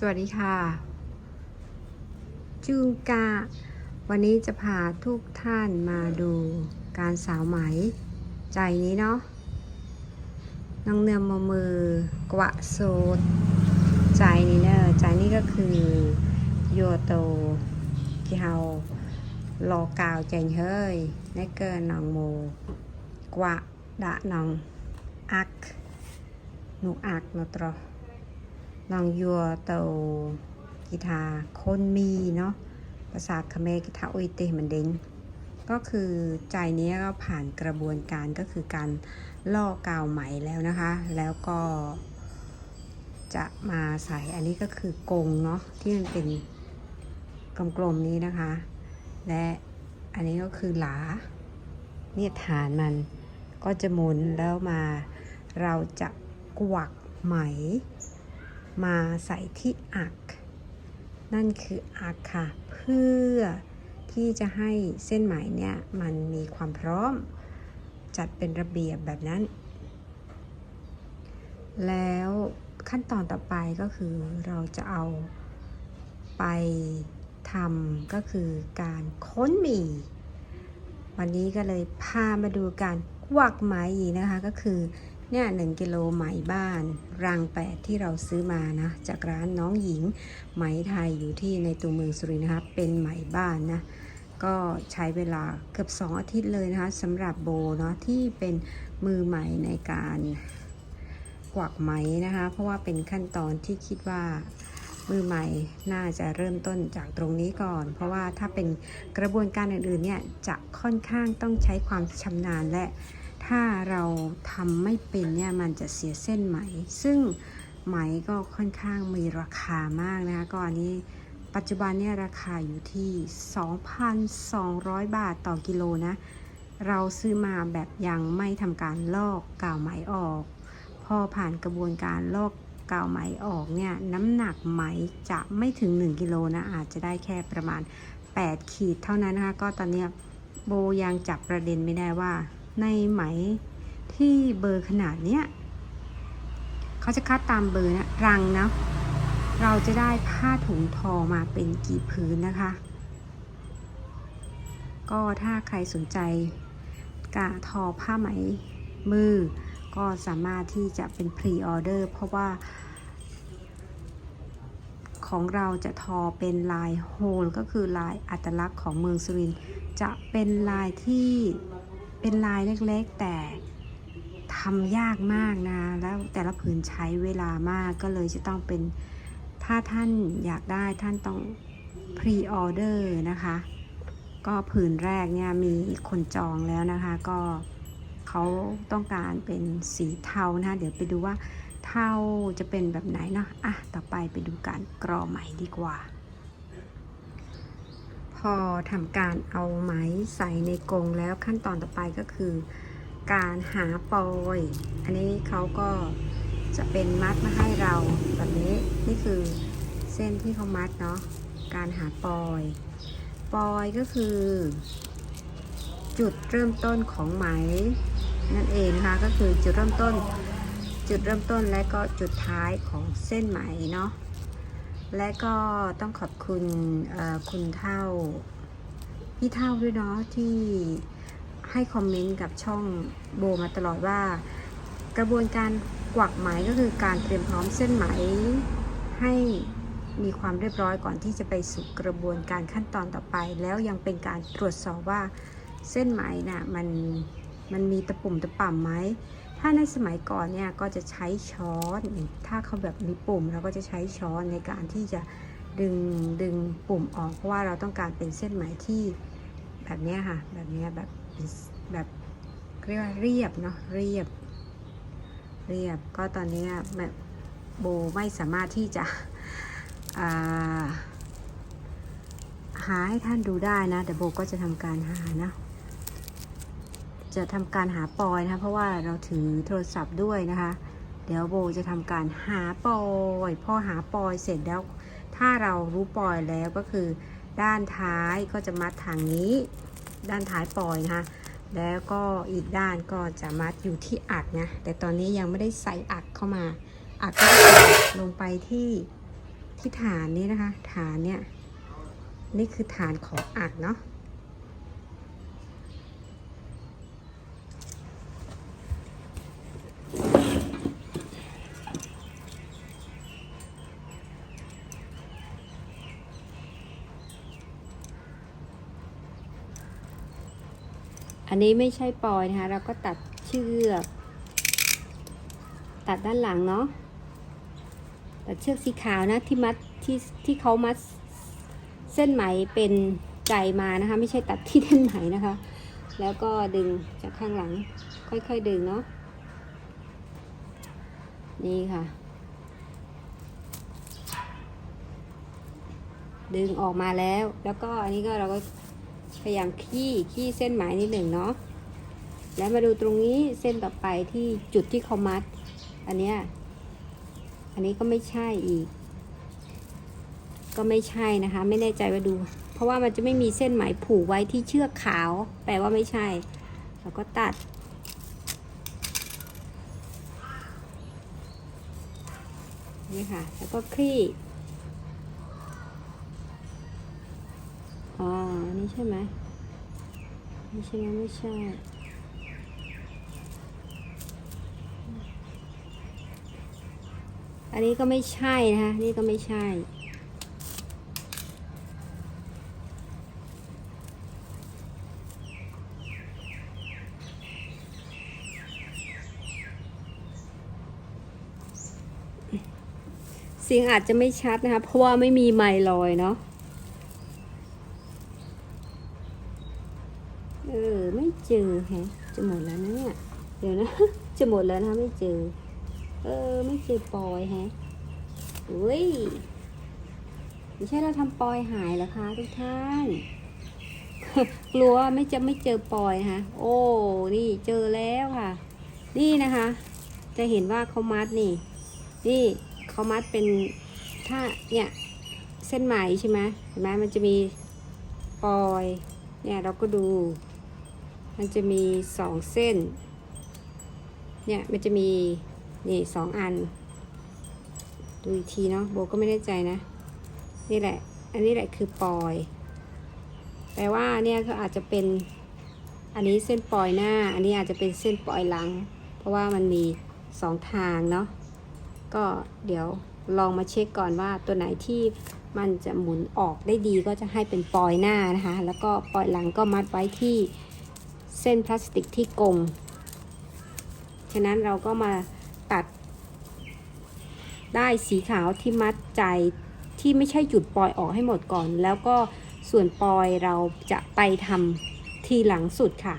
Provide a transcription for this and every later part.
สวัสดีค่ะจูงกา วันนี้จะพาทุกท่านมาดูการสาวไหม ใจนี้เนาะน้องเนื้อมมือกวะโซดใจนี้เนอะใจนี้ก็คือโยโตที่เฮารอกาวใจเฮ้ยในเกินนองโมกวะดะนองอักหนูอักนตรอ น้องยัวเตากีตาคนมีเนาะภาษาคาเมกีตาอุยเตมันเด้งก็คือใจนี้ก็ผ่านกระบวนการก็คือการล่อกาวไหมแล้วนะคะ แล้วก็จะมาใส่อันนี้ก็คือกงเนาะที่มันเป็นกลมๆนี้นะคะ และอันนี้ก็คือหลาเนี่ยฐานมันก็จะหมุนแล้วมาเราจะกวักไหม มาใส่ที่อัก นั่นคืออักค่ะ เพื่อที่จะให้เส้นไหมเนี่ยมันมีความพร้อม จัดเป็นระเบียบแบบนั้น แล้วขั้นตอนต่อไปก็คือเราจะเอาไปทำก็คือการค้นหมี่ วันนี้ก็เลยพามาดูการกวักไหมนะคะก็คือ เนี่ยหนึ่งกิโลไหมบ้านรังแปดที่เราซื้อมานะ จากร้านน้องหญิงไหมไทยอยู่ที่ในตัวเมืองสุรินทร์นะคะเป็นไหมบ้านนะ ก็ใช้เวลาเกือบ2อาทิตย์เลยนะคะสำหรับโบเนาะที่เป็นมือใหม่ในการกวักไหมนะคะ เพราะว่าเป็นขั้นตอนที่คิดว่ามือใหม่น่าจะเริ่มต้นจากตรงนี้ก่อน เพราะว่าถ้าเป็นกระบวนการอื่นๆเนี่ยจะค่อนข้างต้องใช้ความชำนาญและ ถ้าเราทำไม่เป็นเนี่ยมันจะเสียเส้นไหม ซึ่งไหมก็ค่อนข้างมีราคามากนะคะก็อันนี้ปัจจุบันเนี่ยราคาอยู่ที่ 2,200 บาทต่อกิโลนะ เราซื้อมาแบบยังไม่ทำการลอกกาวไหมออก พอผ่านกระบวนการลอกกาวไหมออกเนี่ยน้ำหนักไหมจะไม่ถึง 1 กิโลนะอาจจะได้แค่ประมาณ 8 ขีดเท่านั้นนะคะก็ตอนนี้โบยังจับประเด็นไม่ได้ว่า ในไหมที่เบอร์ขนาดเนี้ยเขาจะคัดตามเบอร์นะรังนะเราจะได้ผ้าถุงทอมาเป็นกี่พื้นนะคะ ก็ถ้าใครสนใจกะทอผ้าไหมมือ ก็สามารถที่จะเป็นพรีออเดอร์เพราะว่า ของเราจะทอเป็นลายโฮลก็คือลายอัตลักษณ์ของเมืองสุรินจะเป็นลายที่ เป็นลายเล็กๆ แต่ทำยากมากนะ แล้วแต่ละผืนใช้เวลามากก็เลยจะต้องเป็นถ้าท่านอยากได้ท่านต้องพรีออเดอร์นะคะ ก็ผืนแรกเนี่ยมีคนจองแล้วนะคะ ก็เขาต้องการเป็นสีเทานะะเดี๋ยวไปดูว่าเทาจะเป็นแบบไหนเนาะอะต่อไปไปดูการกรอไหม่ดีกว่า พอทำการเอาไหมใส่ในกรงแล้วขั้นตอนต่อไปก็คือ การหาปอย อันนี้เขาก็จะเป็นมัดมาให้เราแบบนี้นี่คือเส้นที่เขามัดเนาะการหาปอย ปอยก็คือ จุดเริ่มต้นของไหมนั่นเองนะคะก็คือจุดเริ่มต้น จุดเริ่มต้นและก็จุดท้ายของเส้นไหมเนาะ และก็ต้องขอบคุณคุณเท่า พี่เท่าด้วยเนาะที่ให้คอมเมนต์กับช่องโบมาตลอดว่า กระบวนการกวักไหมก็คือการเตรียมพร้อมเส้นไหมให้มีความเรียบร้อยก่อนที่จะไปสู่กระบวนการขั้นตอนต่อไป แล้วยังเป็นการตรวจสอบว่าเส้นไหมน่ะมัน มันมีตะปุ่มตะป่ำไหม ถ้าในสมัยก่อนเนี่ยก็จะใช้ช้อน ถ้าเขาแบบมีปุ่มเราก็จะใช้ช้อนในการที่จะดึงดึงปุ่มออกเพราะว่าเราต้องการเป็นเส้นไหมที่แบบนี้ค่ะ แบบนี้แบบแบบเรียกว่าเรียบเนาะเรียบ เรียบก็ตอนนี้แบบโบไม่สามารถที่จะาหาให้ท่านดูได้นะ แต่โบก็จะทำการหานะ จะทำการหาปอยนะคะ เพราะว่าเราถือโทรศัพท์ด้วยนะคะ เดี๋ยวโบจะทำการหาปอยพอหาปอยเสร็จแล้ว ถ้าเรารู้ปอยแล้วก็คือ ด้านท้ายก็จะมัดทางนี้ ด้านท้ายปอยนะคะแล้วก็อีกด้านก็จะมัดอยู่ที่อักนะแต่ตอนนี้ยังไม่ได้ใส่อักเข้ามา อักก็จะลงไปที่ที่ฐานนี้นะคะ ฐานเนี่ย นี่คือฐานของอัดเนาะ นนี้ไม่ใช่ปลอยนะคะ เราก็ตัดเชือก ตัดด้านหลังเนาะตัดเชือกสีขาวนะที่มัดที่ที่เขามัดเส้นไหมเป็นใจมานะคะ ไม่ใช่ตัดที่เส้นไหมนะคะ แล้วก็ดึงจากข้างหลัง ค่อยๆดึงเนาะนี่ค่ะ ดึงออกมาแล้ว แล้วก็อันนี้ก็เราก็ พยายามขี้ขี้เส้นไหมนิดหนึ่งเนาะแล้วมาดูตรงนี้เส้นต่อไปที่จุดที่เขามัด อันเนี้ยอันนี้ก็ไม่ใช่อีก ก็ไม่ใช่นะคะ ไม่แน่ใจว่าดู เพราะว่ามันจะไม่มีเส้นไหมผูกไว้ที่เชือกขาว แปลว่าไม่ใช่แล้วก็ตัด นี่ค่ะ แล้วก็คลี่ อ๋อ นี่ใช่ไหมไม่ใช่ไมไม่ใช่อันนี้ก็ไม่ใช่นะคะนี่ก็ไม่ใช่ เสียงอาจจะไม่ชัดนะคะ เพราะว่าไม่มีไมค์ลอยเนาะ เออ ไม่ เจอแฮะจะหมดแล้วนะเนี่ยเดี๋ยวนะจะหมดแล้วนะไม่เจอ เออไม่เจอปอยแฮะอุ้ยไม่ใช่เราทำปอยหายเหรอคะทุกท่านกลัวไม่จะไม่เจอปอยฮะ โอ้นี่เจอแล้วค่ะ นี่นะคะ จะเห็นว่าเขามัดนี่ นี่เขามัดเป็นถ้าเนี่ยเส้นไหมใช่ไหมเห็นไหมมันจะมีปอย เนี่ยเราก็ดู มันจะมีสองเส้น เนี่ยมันจะมีนี่สองอัน ดูอีกทีเนาะโบก็ไม่แน่ใจนะ นี่แหละ อันนี้แหละคือปอย แปลว่าเนี่ยก็อาจจะเป็นอันนี้เส้นปอยหน้า อันนี้อาจจะเป็นเส้นปอยหลัง เพราะว่ามันมีสองทางเนาะ ก็เดี๋ยวลองมาเช็คก่อนว่าตัวไหนที่มันจะหมุนออกได้ดีก็จะให้เป็นปอยหน้านะคะ แล้วก็ปอยหลังก็มัดไว้ที่ เส้นพลาสติกที่กลม ฉะนั้นเราก็มาตัด ได้สีขาวที่มัดใจที่ไม่ใช่จุดปลอยออกให้หมดก่อน แล้วก็ส่วนปลอยเราจะไปทำทีหลังสุดค่ะ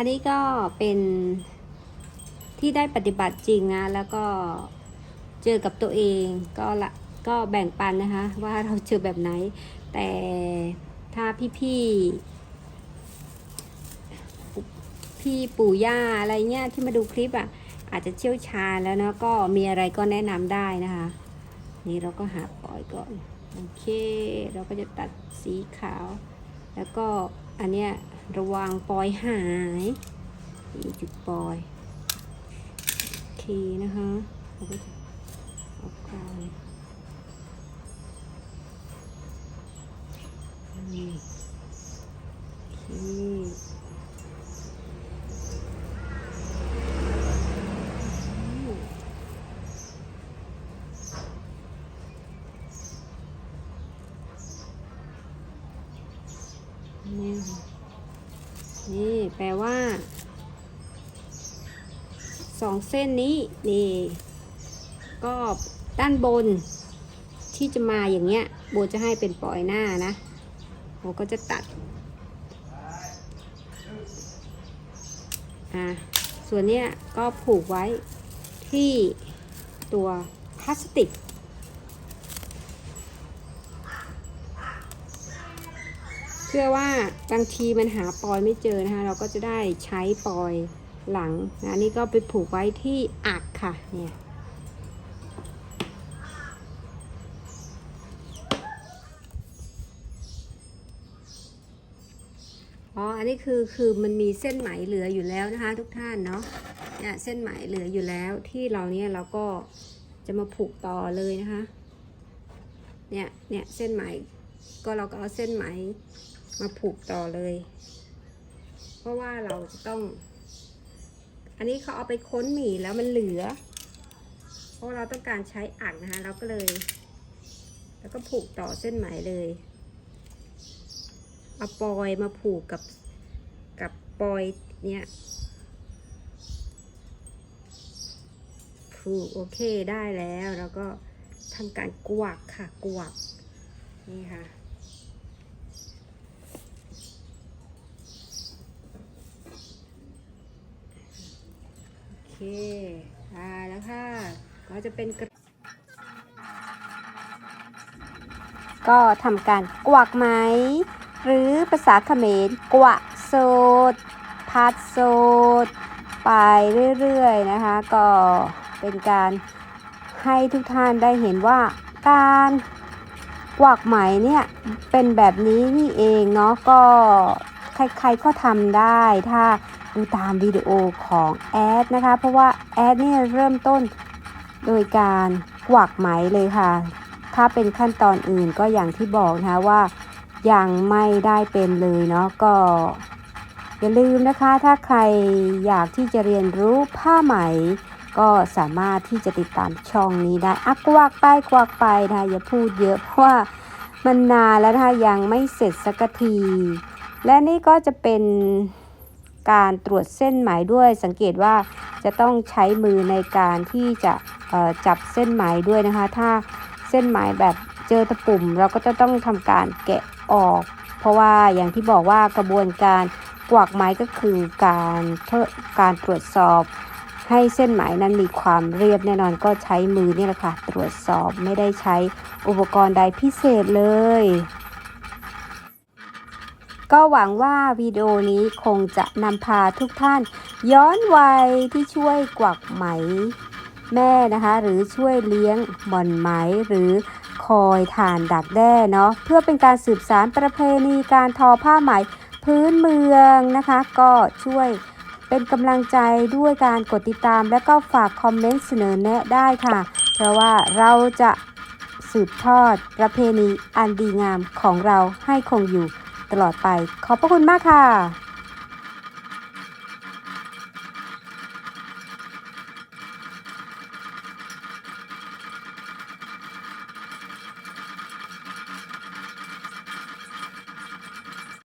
อันนี้ก็เป็นที่ได้ปฏิบัติจริงนะแล้วก็เจอกับตัวเองก็ละก็แบ่งปันนะคะ ว่าเราเจอแบบไหน แต่ถ้าพี่ๆพี่ปู่ย่าอะไรเงี้ยที่มาดูคลิปอะ อาจจะเชี่ยวชาญแล้วนะก็มีอะไรก็แนะนำได้นะคะ นี่เราก็หาปล่อยก่อน โอเค เราก็จะตัดสีขาว แล้วก็อันเนี้ย ระวังปอยหายนี่จุดปอย โอเคนะคะเราก็จะเอากาวนี่โอเคนี่ค่ะ นี่แปลว่าสองเส้นนี้นี่ ก็ด้านบนที่จะมาอย่างเงี้ย โบจะให้เป็นปล่อยหน้านะโบก็จะตัดอะส่วนเนี้ยก็ผูกไว้ที่ตัวพลาสติก เพื่อว่าบางทีมันหาปอยไม่เจอนะคะ เราก็จะได้ใช้ปอยหลังนะนี่ก็ไปผูกไว้ที่อักค่ะเนี่ยอ๋อ อันนี้คือคือมันมีเส้นไหมเหลืออยู่แล้วนะคะ ทุกท่านเนาะเนี่ยเส้นไหมเหลืออยู่แล้วที่เราเนี่ยเราก็จะมาผูกต่อเลยนะคะ เนี่ยเนี่ยเส้นไหมก็เราก็เอาเส้นไหม มาผูกต่อเลย เพราะว่าเราจะต้อง อันนี้เขาเอาไปค้นหมี่แล้วมันเหลือ เพราะเราต้องการใช้อักนะคะ เราก็เลย แล้วก็ผูกต่อเส้นไหมเลย เอาปอยมาผูกกับกับปอยเนี่ยผูกโอเคได้แล้ว แล้วก็ทำการกวักค่ะกวักนี่ค่ะ โอ เคอ่าแล้วค่ะ ก็จะเป็นก็ทำการกวักไหม หรือภาษาเขมรกวะโสดพัดโสดไปเรื่อยๆนะคะ ก็เป็นการให้ทุกท่านได้เห็นว่าการกวักไหมเนี่ยเป็นแบบนี้นี่เองเนาะก็ใครๆก็ทำได้ถ้า ดูตามวิดีโอของแอดนะคะ เพราะว่าแอดนี่เริ่มต้นโดยการกวักไหมเลยค่ะ ถ้าเป็นขั้นตอนอื่นก็อย่างที่บอกนะคะว่ายังไม่ได้เป็นเลยเนาะก็อย่าลืมนะคะถ้าใครอยากที่จะเรียนรู้ผ้าไหม ก็สามารถที่จะติดตามช่องนี้ได้อักกวักไปกวักไปนะคะอย่าพูดเยอะเพราะว่ามันนานแล้วนะคะยังไม่เสร็จสักที และนี่ก็จะเป็น การตรวจเส้นไหมด้วย สังเกตว่าจะต้องใช้มือในการที่จะจับเส้นไหมด้วยนะคะ ถ้าเส้นไหมแบบเจอตะปุ่ม เราก็จะต้องทำการแกะออก เพราะว่าอย่างที่บอกว่ากระบวนการกวักไหมก็คือการการตรวจสอบให้เส้นไหมนั้นมีความเรียบแน่นอนก็ใช้มือนี่แหละค่ะ ตรวจสอบไม่ได้ใช้อุปกรณ์ใดพิเศษเลย ก็หวังว่าวิดีโอนี้คงจะนำพาทุกท่าน ย้อนวัยที่ช่วยกวักไหม แม่นะคะ หรือช่วยเลี้ยงหม่อนไหมหรือคอยฐานดักแด้เนาะเพื่อเป็นการสืบสานประเพณีการทอผ้าไหมพื้นเมืองนะคะ ก็ช่วยเป็นกำลังใจด้วยการกดติดตาม และก็ฝากคอมเมนต์เสนอแนะได้ค่ะ เพราะว่าเราจะสืบทอดประเพณีอันดีงามของเราให้คงอยู่ ตลอดไป ขอบพระคุณมากค่ะ